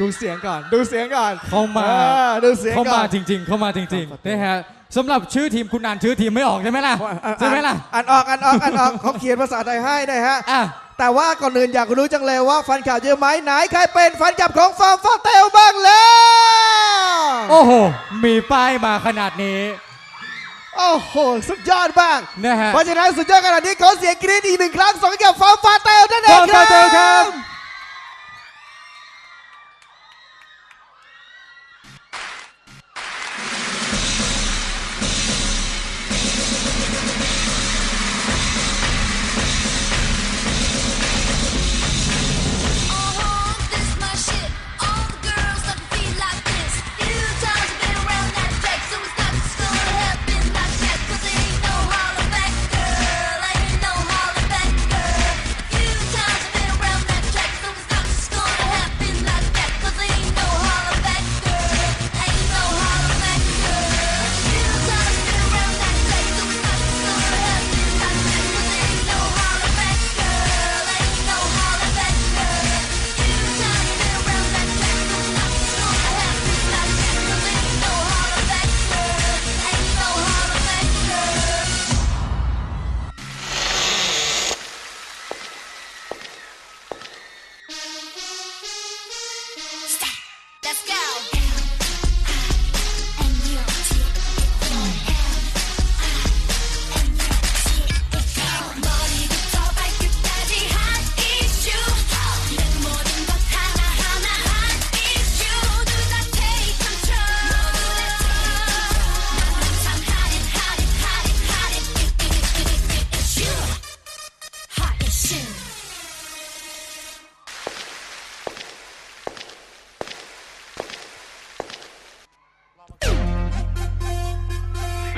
ดูเสียงก่อน ดูเสียงก่อนเข้ามา ออดูเสียงเข้าก่มาอน จริง ๆ เข้ามาจริงครับๆนะฮะสำหรับชื่อทีมคุณอ่านชื่อทีมไม่ออกใช่ไหมล่ะอ่านใช่ไหมล่ะอ่านออกอ่านออกอ่านออกเขาเขียนภาษาไทยให้นะฮะ อะ แต่ว่าก่อนอื่นอยากรู้จังเลยว่าแฟันข่าวเยอะไหมไหนใครเป็นแฟันคลับของฟาร์มฟาเตลบ้างแล้วโอ้โห มีป้ายมาขนาดนี้โอ้โห สุดยอดมากนะฮะ เพราะฉะนั้นสุดยอดขนาดนี้ขอเสียงกรี๊ดอีกหนึ่งครั้งสองกับฟาร์มฟาเตลนั่นเองฟาร์มครัฟาเตลครับ Let's go.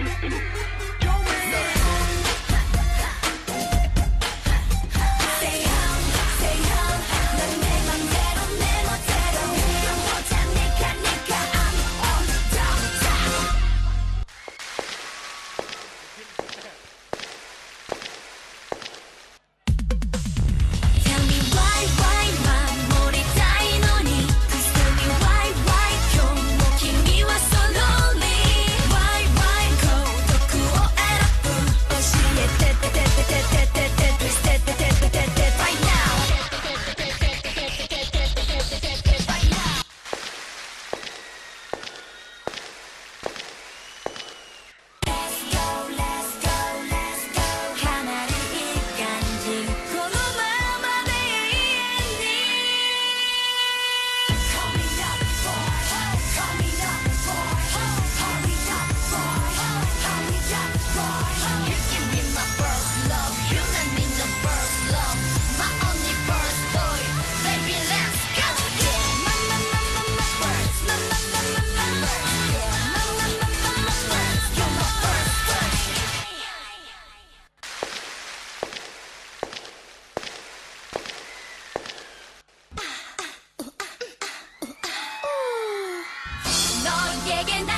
ですけど。 얘기게 나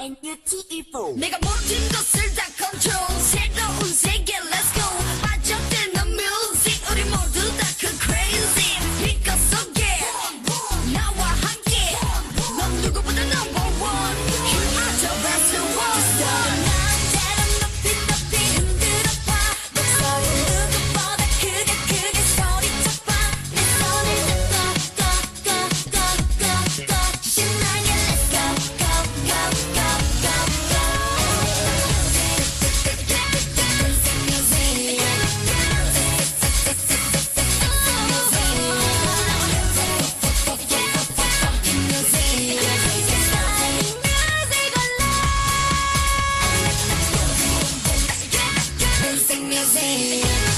and you people. 내가 모든 것을 다 easy.